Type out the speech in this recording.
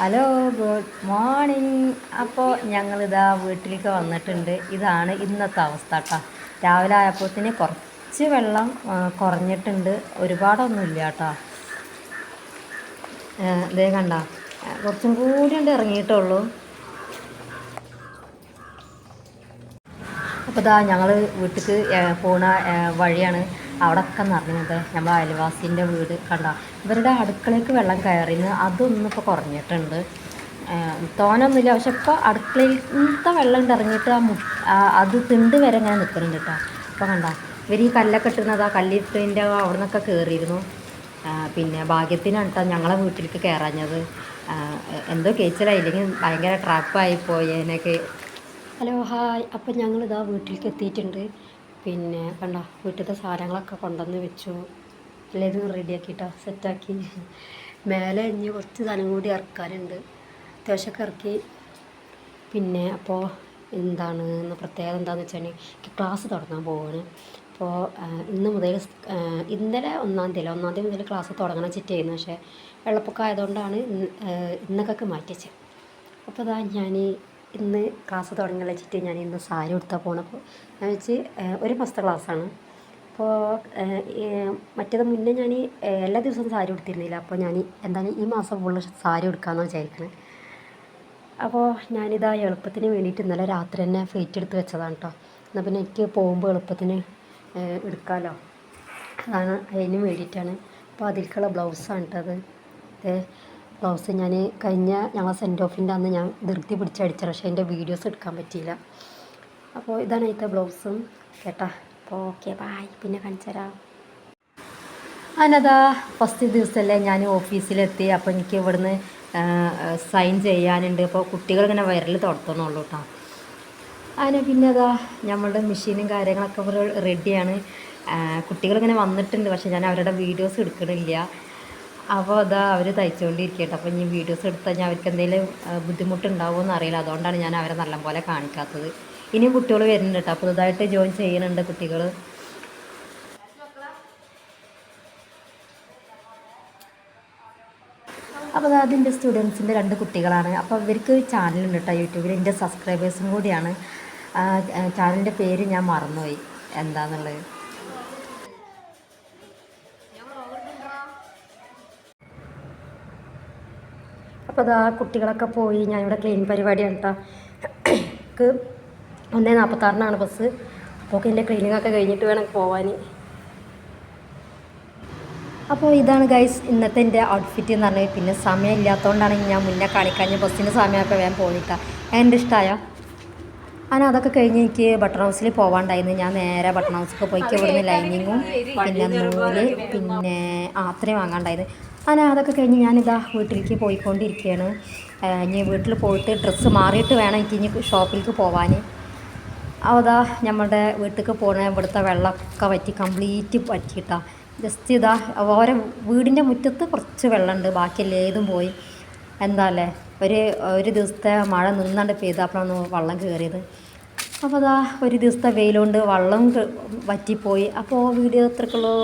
Hello good morning അപ്പോൾ ഞങ്ങളിതാ വീട്ടിലേക്ക് വന്നിട്ടുണ്ട്. ഇതാണ് ഇന്നത്തെ അവസ്ഥ കേട്ടോ രാവിലെ ആയപ്പോഴത്തേന് കുറച്ച് വെള്ളം കുറഞ്ഞിട്ടുണ്ട് കുറഞ്ഞിട്ടുണ്ട്. ഒരുപാടൊന്നുമില്ല കേട്ടോ ഇതേ കണ്ട. കുറച്ചും കൂടി ഉണ്ട് ഇറങ്ങിയിട്ടുള്ളൂ അപ്പോൾ ഇതാ ഞങ്ങൾ വീട്ടിലേക്ക് പോണ വഴിയാണ്. അവിടെയൊക്കെ നിറഞ്ഞത് നമ്മൾ അയൽവാസിന്റെ വീട് കണ്ട? ഇവരുടെ അടുക്കളയ്ക്ക് വെള്ളം കയറിന്ന് അതൊന്നും ഇപ്പോൾ കുറഞ്ഞിട്ടുണ്ട്. തോനൊന്നുമില്ല. പക്ഷെ ഇപ്പോൾ അടുക്കളയിലത്തെ വെള്ളം ഇറങ്ങിയിട്ട് ആ മു അത് തിണ്ട് വരെ ഇങ്ങനെ നിൽക്കുന്നുണ്ട് കേട്ടോ. അപ്പോൾ കണ്ട? ഇവർ ഈ കല്ലൊക്കെ ഇട്ടുന്നത് ആ കല്ലിട്ടതിന്റെ അവിടെ നിന്നൊക്കെ കയറിയിരുന്നു. പിന്നെ ഭാഗ്യത്തിനാണ് കേട്ടോ ഞങ്ങളെ വീട്ടിലേക്ക് കയറാഞ്ഞത്. എന്തോ എന്തോ കേച്ചിലായില്ലെങ്കിൽ ഭയങ്കര ട്രാപ്പായി പോയതിനൊക്കെ ഹലോ ഹായ്. അപ്പം ഞങ്ങളിതാ വീട്ടിലേക്ക് എത്തിയിട്ടുണ്ട്. പിന്നെ കണ്ട വീട്ടിലത്തെ സാധനങ്ങളൊക്കെ കൊണ്ടുവന്ന് വെച്ചു. എല്ലാതും റെഡിയാക്കിട്ടോ സെറ്റാക്കി മേലെ ഇനി കുറച്ച് സാധനം കൂടി ഇറക്കാനുണ്ട്. അത്യാവശ്യമൊക്കെ ഇറക്കി. പിന്നെ അപ്പോൾ എന്താണ് പ്രത്യേകത എന്താണെന്ന് വെച്ചാൽ ക്ലാസ് തുടങ്ങാൻ പോവാണ്. അപ്പോൾ ഇന്ന് മുതൽ ഇന്നലെ ഒന്നാം തീയതി ഒന്നാം തീയതി മുതൽ ക്ലാസ് തുടങ്ങണം വെച്ചിട്ടായിരുന്നു. പക്ഷേ വെള്ളപ്പൊക്കം ആയതുകൊണ്ടാണ് ഇന്ന് ഇന്നൊക്കെ മാറ്റിച്ചത് അപ്പോൾ ഇതാ ഞാൻ ഇന്ന് ക്ലാസ് തുടങ്ങി വെച്ചിട്ട് ഞാൻ ഇന്ന് സാരി ഉടുത്താൽ പോണപ്പോൾ ഞാൻ വെച്ച് ഒരു മാസത്തെ ക്ലാസ്സാണ്. അപ്പോൾ മറ്റേത് മുന്നേ ഞാൻ എല്ലാ ദിവസവും സാരി ഉടുത്തിരുന്നില്ല. അപ്പോൾ ഞാൻ എന്താണ് ഈ മാസം ഫുള്ള് സാരി ഉടുക്കാമെന്ന് വിചാരിക്കണേ. അപ്പോൾ ഞാനിതാ എളുപ്പത്തിന് വേണ്ടിയിട്ട് ഇന്നലെ രാത്രി തന്നെ ഫ്ലൈറ്റ് എടുത്ത് വെച്ചതാണ് കേട്ടോ എന്നാൽ പിന്നെ എനിക്ക് പോകുമ്പോൾ എളുപ്പത്തിന് എടുക്കാമല്ലോ അതാണ് അതിന് വേണ്ടിയിട്ടാണ്. അപ്പോൾ അതിലേക്കുള്ള ബ്ലൗസാണ് കേട്ടത് ബ്ലൗസ് ഞാൻ കഴിഞ്ഞ ഞങ്ങളെ സെന്റ് ഓഫിന്റെ അന്ന് ഞാൻ ധൃതി പിടിച്ചടിച്ചത് പക്ഷേ അതിന്റെ വീഡിയോസ് എടുക്കാൻ പറ്റിയില്ല. അപ്പോൾ ഇതാണ് അതിന്റെ ബ്ലൗസും കേട്ടാ? അപ്പോൾ ഓക്കെ ബായ് പിന്നെ കാണിച്ചു തരാം. അതിനതാ ഫസ്റ്റ് ദിവസമല്ലേ ഞാൻ ഓഫീസിലെത്തി. അപ്പോൾ എനിക്ക് ഇവിടുന്ന് സൈൻ ചെയ്യാനുണ്ട്. അപ്പോൾ കുട്ടികൾ ഇങ്ങനെ വയറിൽ തുടത്തുന്നുള്ളൂ കേട്ടോ. അതിന് പിന്നെ അതാ നമ്മളുടെ മെഷീനും കാര്യങ്ങളൊക്കെ റെഡിയാണ് കുട്ടികളിങ്ങനെ വന്നിട്ടുണ്ട് പക്ഷേ ഞാൻ അവരുടെ വീഡിയോസ് എടുക്കണില്ല. അപ്പോൾ അതാ അവർ തയ്ച്ചുകൊണ്ടിരിക്കട്ടെ അപ്പോൾ ഇനി വീഡിയോസ് എടുത്താൽ ഞാൻ അവർക്ക് എന്തെങ്കിലും ബുദ്ധിമുട്ടുണ്ടാവുമോ എന്ന് അറിയില്ല. അതുകൊണ്ടാണ് ഞാൻ അവരെ നല്ലപോലെ കാണിക്കാത്തത്. ഇനിയും കുട്ടികൾ വരുന്നുണ്ട് കേട്ടോ. പുതുതായിട്ട് ജോയിൻ ചെയ്യുന്നുണ്ട് കുട്ടികൾ. അപ്പോൾ അത് എന്റെ സ്റ്റുഡൻസിന്റെ രണ്ട് കുട്ടികളാണ്. അപ്പോൾ ഇവർക്ക് ചാനലുണ്ട് കേട്ടോ യൂട്യൂബിൽ. എന്റെ സബ്സ്ക്രൈബേഴ്സും കൂടിയാണ്. ചാനലിന്റെ പേര് ഞാൻ മറന്നുപോയി. എന്താന്നുള്ളത്? അപ്പോൾ അതാ കുട്ടികളൊക്കെ പോയി ഞാൻ ഞാനിവിടെ ക്ലീനിങ് പരിപാടിയാണ് കേട്ടോ എനിക്ക് ഒന്നേ നാൽപ്പത്താറിനാണ് ബസ്. അപ്പോൾ എന്റെ ക്ലീനിങ് ഒക്കെ കഴിഞ്ഞിട്ട് വേണം പോവാൻ അപ്പോൾ ഇതാണ് ഗൈസ് ഇന്നത്തെ എന്റെ ഔട്ട്ഫിറ്റ് എന്ന് പറഞ്ഞത്. പിന്നെ സമയമില്ലാത്തതുകൊണ്ടാണ് ഞാൻ മുന്നേ കാണിക്കാഞ്ഞ ബസ്സിന്റെ സമയമൊക്കെ വേഗം പോയിട്ട. എന്റെ ഇഷ്ടമായോ അങ്ങനെ അതൊക്കെ കഴിഞ്ഞ് എനിക്ക് ബട്ടൺ ഹൗസിൽ പോകാണ്ടായിരുന്നു ഞാൻ നേരെ ബട്ടൺ ഹൗസിൽ പോയിക്ക് ലൈനിങ്ങും പിന്നെ നൂൽ പിന്നെ ആത്രയും വാങ്ങാണ്ടായിരുന്നു. അങ്ങനെ അതൊക്കെ കഴിഞ്ഞ് ഞാനിതാ വീട്ടിലേക്ക് പോയിക്കൊണ്ടിരിക്കുകയാണ് ഇനി വീട്ടിൽ പോയിട്ട് ഡ്രസ്സ് മാറിയിട്ട് വേണം എനിക്ക് ഇനി ഷോപ്പിലേക്ക് പോവാൻ അതാ നമ്മുടെ വീട്ടിലേക്ക് പോണ ഇവിടുത്തെ വെള്ളമൊക്കെ വറ്റി കംപ്ലീറ്റ് വറ്റിയിട്ടാ. ജസ്റ്റ് ഇതാ ഓരോ വീടിന്റെ മുറ്റത്ത് കുറച്ച് വെള്ളമുണ്ട് ബാക്കിയെല്ലാം ഏതും പോയി. എന്താ അല്ലേ ഒരു ഒരു ദിവസത്തെ മഴ നിന്നാണ്ട് പെയ്തപ്പോഴാണ് വള്ളം കയറിയത് അപ്പോൾ അതാ ഒരു ദിവസത്തെ വെയിലുകൊണ്ട് വള്ളം വറ്റിപ്പോയി. അപ്പോൾ വീഡിയോ എത്രക്കുള്ളൂ